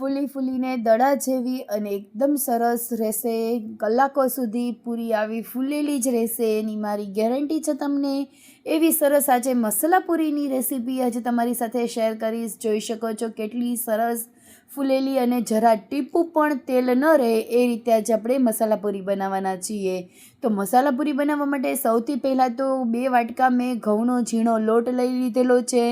ફૂલી ફૂલીને દડા જેવી અને એકદમ સરસ રહેશે. કલાકો સુધી પૂરી આવી ફૂલેલી જ રહેશે. એની મારી ગેરંટી છે તમને. એવી સરસ આજે મસાલા પૂરીની રેસીપી આજે તમારી સાથે શેર કરીશ. જોઈ શકો છો કેટલી સરસ ફૂલેલી અને જરા ટીપું પણ તેલ ન રહે એ રીતે આજે આપણે મસાલા પૂરી બનાવવાના છીએ. તો મસાલા પૂરી બનાવવા માટે સૌથી પહેલાં તો બે વાટકા મેં ઘઉંનો ઝીણો લોટ લઈ લીધેલો છે.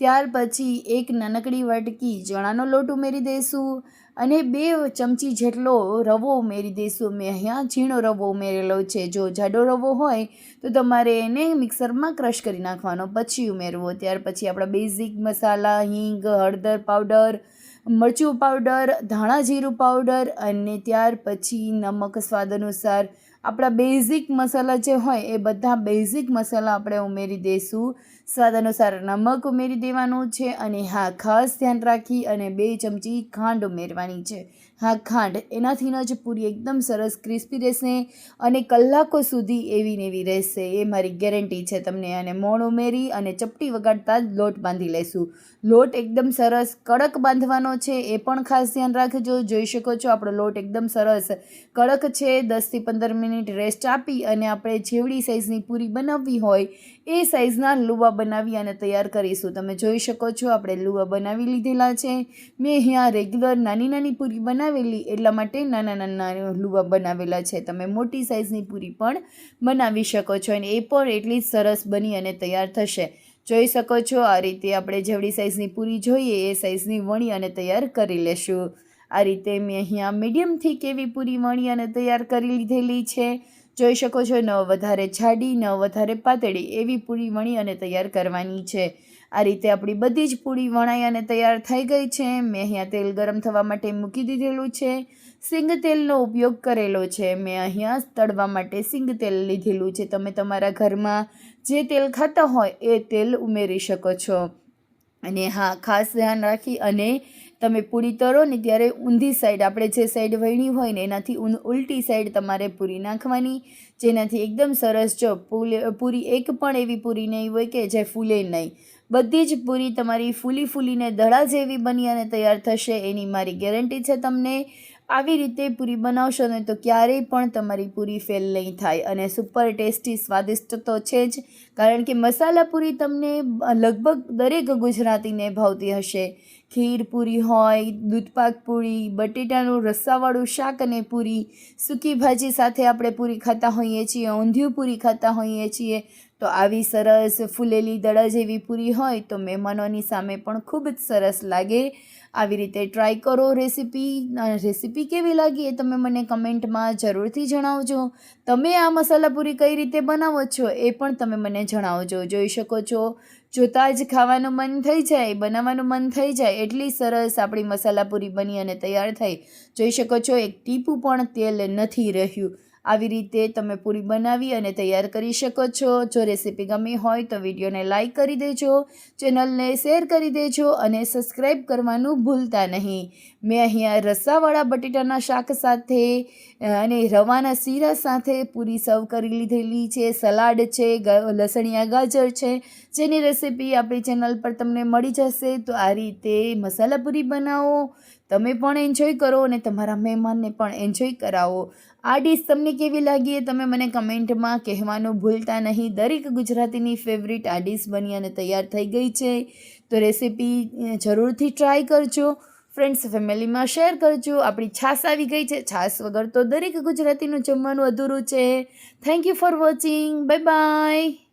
ત્યાર પછી એક નાનકડી વાટકી ચણાનો લોટ ઉમેરી દઈશું અને બે ચમચી જેટલો રવો ઉમેરી દઈશું મેં અહીંયા ઝીણો રવો ઉમેરેલો છે. જો જાડો રવો હોય તો તમારે એને મિક્સરમાં ક્રશ કરી નાખવાનો, પછી ઉમેરવો. ત્યાર પછી આપણા બેઝિક મસાલા, હિંગ, હળદર પાવડર, મરચું પાવડર, ધાણા જીરું પાવડર અને ત્યાર પછી નમક સ્વાદ અનુસાર આપણા બેઝિક મસાલા જે હોય એ બધા બેઝિક મસાલા આપણે ઉમેરી દઈશું. સ્વાદ અનુસાર નમક ઉમેરી દેવાનું છે અને હા, ખાસ ધ્યાન રાખી અને બે ચમચી ખાંડ ઉમેરવાની છે. હા, ખાંડ એનાથી જ પૂરી એકદમ સરસ ક્રિસ્પી રહેશે અને કલાકો સુધી એવી ને એવી રહેશે. એ મારી ગેરંટી છે તમને. અને મોણ ઉમેરી અને ચપટી વગાડતા જ લોટ બાંધી લેશું. લોટ એકદમ સરસ કડક બાંધવાનો છે. એ પણ ખાસ ધ્યાન રાખજો. જોઈ શકો છો આપણો લોટ એકદમ સરસ કડક છે. દસથી પંદર મિનિટ રેસ્ટ આપી અને આપણે જેવડી સાઇઝની પૂરી બનાવવી હોય એ સાઇઝના લુવા બનાવી અને તૈયાર કરીશું. તમે જોઈ શકો છો આપણે લુવા બનાવી લીધેલા છે. મેં અહીંયા રેગ્યુલર નાની નાની પૂરી બનાવેલી એટલા માટે નાના નાના લુવા બનાવેલા છે. તમે મોટી સાઇઝની પૂરી પણ બનાવી શકો છો અને એ પણ એટલી જ સરસ બની અને તૈયાર થશે. જોઈ શકો છો આ રીતે આપણે જેવડી સાઇઝની પૂરી જોઈએ એ સાઇઝની વણી અને તૈયાર કરી લેશું. આ રીતે મેં અહીંયા મીડિયમથી કેવી પૂરી વણી અને તૈયાર કરી લીધેલી છે. જોઈ શકો છો, ન વધારે જાડી, ન વધારે પાતળી એવી પૂરી વણી અને તૈયાર કરવાની છે. આ રીતે આપણી બધી જ પૂરી વણાઈ અને તૈયાર થઈ ગઈ છે. મેં અહીંયા તેલ ગરમ થવા માટે મૂકી દીધેલું છે. સિંગ તેલનો ઉપયોગ કરેલો છે. મેં અહીંયા તળવા માટે સિંગ તેલ લીધેલું છે. તમે તમારા ઘરમાં જે તેલ ખાતા હોય એ તેલ ઉમેરી શકો છો. અને હા, ખાસ ધ્યાન રાખી અને તમે પૂરી તરો ને ત્યારે ઊંધી સાઈડ આપણે જે સાઈડ વણી હોય ને એનાથી ઉલટી સાઈડ તમારે પૂરી નાખવાની, જેનાથી એકદમ સરસ જો પૂરી એક પણ એવી પૂરી નહીં હોય કે જે ફૂલે નહીં. બધી જ પૂરી તમારી ફૂલી ફૂલીને દડા જેવી બની અને તૈયાર થશે, એની મારી ગેરંટી છે તમને. આવી રીતે પૂરી બનાવશો ને તો ક્યારેય પણ તમારી પૂરી ફેલ નહીં થાય અને સુપર ટેસ્ટી સ્વાદિષ્ટ તો છે જ. કારણ કે મસાલા પૂરી તમને લગભગ દરેક ગુજરાતીને ભાવતી હશે. ખીર પૂરી હોય, દૂધપાક પૂરી, બટેટાનું રસ્સાવાળું શાક અને પૂરી, સૂકી ભાજી સાથે આપણે પૂરી ખાતા હોઈએ છીએ, ઊંધિયું પૂરી ખાતા હોઈએ છીએ, તો આવી સરસ ફૂલેલી દડા જેવી પૂરી હોય તો મહેમાનોની સામે પણ ખૂબ જ સરસ લાગે. આવી રીતે ટ્રાય કરો રેસીપી રેસીપી કેવી લાગી એ તમે મને કમેન્ટમાં જરૂરથી જણાવજો. તમે આ મસાલા પૂરી કઈ રીતે બનાવો છો એ પણ તમે મને જણાવજો. જોઈ શકો છો, જોતાં જ ખાવાનું મન થઈ જાય, બનાવવાનું મન થઈ જાય, એટલી સરસ આપણી મસાલા પૂરી બની અને તૈયાર થઈ. જોઈ શકો છો, એક ટીપું પણ તેલ નથી રહ્યું. આવી રીતે તમે પૂરી બનાવી અને તૈયાર કરી શકો છો. જો રેસીપી ગમી હોય તો વિડીયોને લાઇક કરી દેજો, ચેનલને શેર કરી દેજો અને સબસ્ક્રાઈબ કરવાનું ભૂલતા નહીં. મેં અહીંયા રસાવાળા બટેટાના શાક સાથે અને રવાના શીરા સાથે પૂરી સર્વ કરી લીધેલી છે. સલાડ છે લસણિયા, ગાજર છે. જેની રેસીપી આપણી ચેનલ પર તમને મળી જશે. તો આ રીતે મસાલા પૂરી બનાવો. તમે પણ એન્જોય કરો અને તમારા મહેમાનને પણ એન્જોય કરાવો. આ ડીશ તમને કેવી લાગી એ તમે મને કમેન્ટમાં કહેવાનું ભૂલતા નહીં. દરેક ગુજરાતીની ફેવરિટ આ ડીશ બની અને તૈયાર થઈ ગઈ છે. તો રેસીપી જરૂરથી ટ્રાય કરજો. ફ્રેન્ડ્સ ફેમિલીમાં શેર કરજો. આપણી છાશ આવી ગઈ છે. છાશ વગર તો દરેક ગુજરાતીનું જમવાનું અધૂરું છે. Thank you for watching bye bye